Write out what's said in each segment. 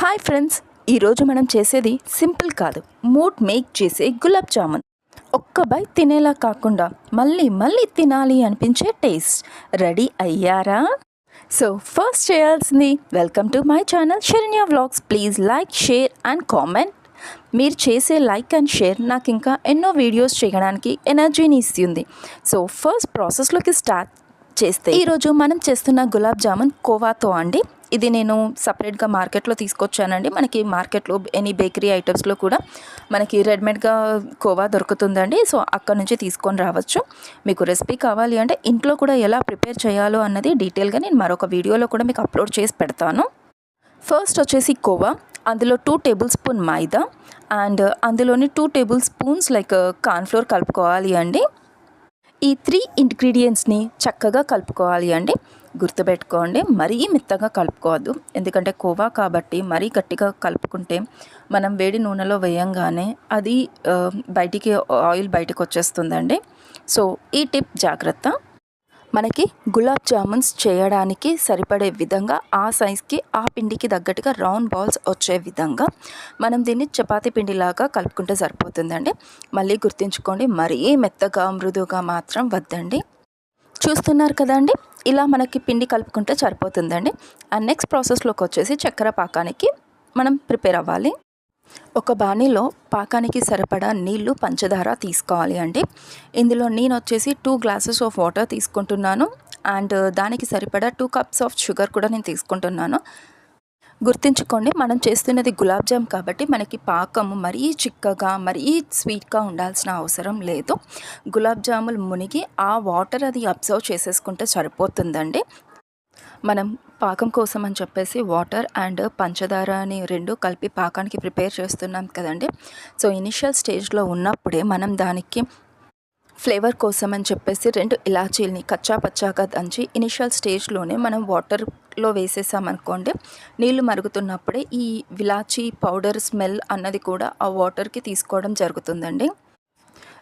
Hi friends ఈరోజు మనం చేసేది సింపుల్ కాదు. మూడ్ మేక్ చేసే గులాబ్ జామున్. ఒక్క బై తినేలా కాకుండా మళ్ళీ మళ్ళీ తినాలి అనిపించే టేస్ట్ రెడీ అయ్యారా? సో ఫస్ట్ చేయాల్సింది welcome to my channel Sharanya vlogs please like share and comment మీరు చేసే లైక్ అండ్ షేర్ నాకు ఇంకా ఎన్నో వీడియోస్ చేయడానికి ఎనర్జీని ఇస్తుంది. సో ఫస్ట్ ప్రాసెస్లోకి స్టార్ట్ చేస్తే ఈరోజు మనం చేస్తున్న గులాబ్ జామున్ కోవాతో అండి. ఇది నేను సపరేట్గా మార్కెట్లో తీసుకొచ్చానండి. మనకి మార్కెట్లో ఎనీ బేకరీ ఐటమ్స్లో కూడా మనకి రెడీమేడ్గా కోవా దొరుకుతుందండి. సో అక్కడ నుంచి తీసుకొని రావచ్చు. మీకు రెసిపీ కావాలి అంటే ఇంట్లో కూడా ఎలా ప్రిపేర్ చేయాలో అన్నది డీటెయిల్గా నేను మరొక వీడియోలో కూడా మీకు అప్లోడ్ చేసి పెడతాను. ఫస్ట్ వచ్చేసి కోవా. అందులో two tablespoon maida. And అందులోని two tablespoons like cornflour కలుపుకోవాలి అండి. ఈ త్రీ ఇంగ్రీడియంట్స్ని చక్కగా కలుపుకోవాలి అండి. గుర్తుపెట్టుకోండి మరీ మెత్తగా కలుపుకోవద్దు. ఎందుకంటే కోవా కాబట్టి మరీ గట్టిగా కలుపుకుంటే మనం వేడి నూనెలో వేయంగానే అది బయటికి ఆయిల్ బయటకు వచ్చేస్తుందండి సో ఈ టిప్ జాగ్రత్త. మనకి గులాబ్ జామున్స్ చేయడానికి సరిపడే విధంగా ఆ సైజ్కి ఆ పిండికి తగ్గట్టుగా రౌండ్ బాల్స్ వచ్చే విధంగా మనం దీన్ని చపాతీ పిండిలాగా కలుపుకుంటే సరిపోతుందండి. మళ్ళీ గుర్తుంచుకోండి మరీ మెత్తగా మృదువుగా మాత్రం వద్దండి. చూస్తున్నారు కదండి ఇలా మనకి పిండి కలుపుకుంటే సరిపోతుందండి. అండ్ నెక్స్ట్ ప్రాసెస్లోకి వచ్చేసి చక్కెర పాకానికి మనం ప్రిపేర్ అవ్వాలి. ఒక బాణీలో పాకానికి సరిపడా నీళ్ళు పంచదార తీసుకోవాలి అండి. ఇందులో నేను వచ్చేసి టూ గ్లాసెస్ ఆఫ్ వాటర్ తీసుకుంటున్నాను అండ్ దానికి సరిపడా టూ కప్స్ ఆఫ్ షుగర్ కూడా నేను తీసుకుంటున్నాను. గుర్తుంచుకోండి మనం చేస్తున్నది గులాబ్ జామ్ కాబట్టి మనకి పాకం మరీ చిక్కగా మరీ స్వీట్గా ఉండాల్సిన అవసరం లేదు. గులాబ్ జాములు మునిగి ఆ వాటర్ అది అబ్జర్వ్ చేసేసుకుంటే సరిపోతుందండి. మనం పాకం కోసం అని చెప్పేసి వాటర్ అండ్ పంచదార అని రెండు కలిపి పాకానికి ప్రిపేర్ చేస్తున్నాం కదండి. సో ఇనిషియల్ స్టేజ్లో ఉన్నప్పుడే మనం దానికి ఫ్లేవర్ కోసం అని చెప్పేసి రెండు ఇలాచీల్ని కచ్చా పచ్చాగా దంచి ఇనిషియల్ స్టేజ్లోనే మనం వాటర్లో వేసేసామనుకోండి నీళ్ళు మరుగుతున్నప్పుడే ఈ విలాచీ పౌడర్ స్మెల్ అన్నది కూడా ఆ వాటర్కి తీసుకోవడం జరుగుతుందండి.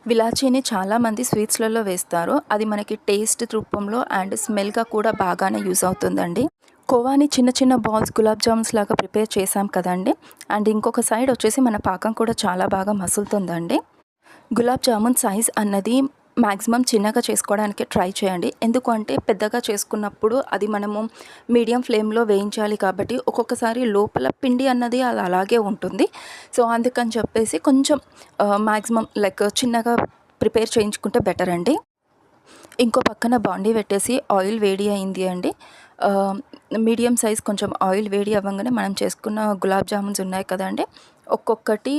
విలాచీని చాలామంది స్వీట్స్లలో వేస్తారు. అది మనకి టేస్ట్ రూపంలో అండ్ స్మెల్గా కూడా బాగానే యూజ్ అవుతుందండి. కోవాని చిన్న చిన్న బాల్స్ గులాబ్ జామ్స్ లాగా ప్రిపేర్ చేసాం కదండి. అండ్ ఇంకొక సైడ్ వచ్చేసి మన పాకం కూడా చాలా బాగా మసులుతుందండి. గులాబ్ జామున్ సైజ్ అన్నది మ్యాక్సిమం చిన్నగా చేసుకోవడానికి ట్రై చేయండి. ఎందుకంటే పెద్దగా చేసుకున్నప్పుడు అది మనము మీడియం ఫ్లేమ్లో వేయించాలి కాబట్టి ఒక్కొక్కసారి లోపల పిండి అన్నది అది అలాగే ఉంటుంది. సో అందుకని చెప్పేసి కొంచెం మ్యాక్సిమం లైక్ చిన్నగా ప్రిపేర్ చేయించుకుంటే బెటర్ అండి. ఇంకో పక్కన బాండీ పెట్టేసి ఆయిల్ వేడి అయింది అండి. మీడియం సైజ్ కొంచెం ఆయిల్ వేడి అవ్వగానే మనం చేసుకున్న గులాబ్ జామున్స్ ఉన్నాయి కదండి. ఒక్కొక్కటి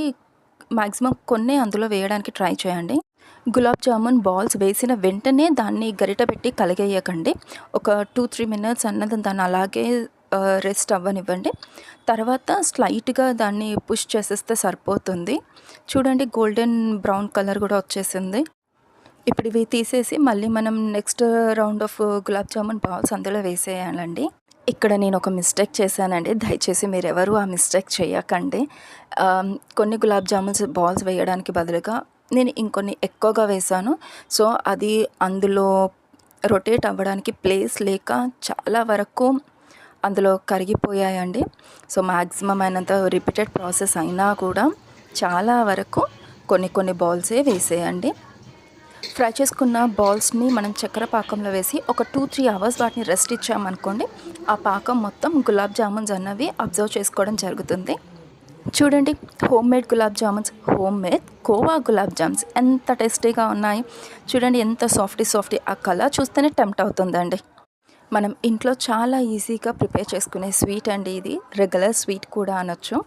మ్యాక్సిమం కొన్ని అందులో వేయడానికి ట్రై చేయండి. గులాబ్ జామున్ బాల్స్ వేసిన వెంటనే దాన్ని గరిట పెట్టి కలిగేయకండి. ఒక టూ త్రీ మినిట్స్ అన్నది దాన్ని అలాగే రెస్ట్ అవ్వనివ్వండి. తర్వాత స్లైట్గా దాన్ని పుష్ చేసేస్తే సరిపోతుంది. చూడండి గోల్డెన్ బ్రౌన్ కలర్ కూడా వచ్చేసింది. ఇప్పుడు ఇవి తీసేసి మళ్ళీ మనం next round of gulab jamun balls అందులో వేసేయాలండి. ఇక్కడ నేను ఒక మిస్టేక్ చేశానండి. దయచేసి మీరు ఎవరు ఆ మిస్టేక్ చేయకండి. కొన్ని గులాబ్ జామున్స్ బాల్స్ వేయడానికి బదులుగా నేను ఇంకొన్ని ఎక్కువగా వేశాను. సో అది అందులో రొటేట్ అవ్వడానికి ప్లేస్ లేక చాలా వరకు అందులో కరిగిపోయాయండి. సో మ్యాక్సిమం అయినంత రిపీటెడ్ ప్రాసెస్ అయినా కూడా చాలా వరకు కొన్ని కొన్ని బాల్సే వేసేయండి. ఫ్రై చేసుకున్న బాల్స్ని మనం చక్కెర పాకంలో వేసి ఒక టూ త్రీ అవర్స్ వాటిని రెస్ట్ ఇచ్చామనుకోండి ఆ పాకం మొత్తం గులాబ్ జామున్స్ అన్నవి అబ్జర్వ్ చేసుకోవడం జరుగుతుంది. చూడండి homemade gulab jamuns homemade khoa gulab jams ఎంత టేస్టీగా ఉన్నాయి. చూడండి ఎంత సాఫ్టీ సాఫ్టీ ఆ కలర్ చూస్తేనే టెంప్ట్ అవుతుందండి. మనం ఇంట్లో చాలా ఈజీగా ప్రిపేర్ చేసుకునే స్వీట్ అండి ఇది. రెగ్యులర్ స్వీట్ కూడా అనొచ్చు.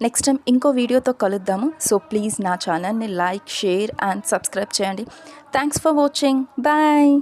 నెక్స్ట్ టైం ఇంకో వీడియోతో కలుద్దాము. సో ప్లీజ్ నా ఛానల్ని లైక్ షేర్ అండ్ సబ్స్క్రైబ్ చేయండి. Thanks for watching bye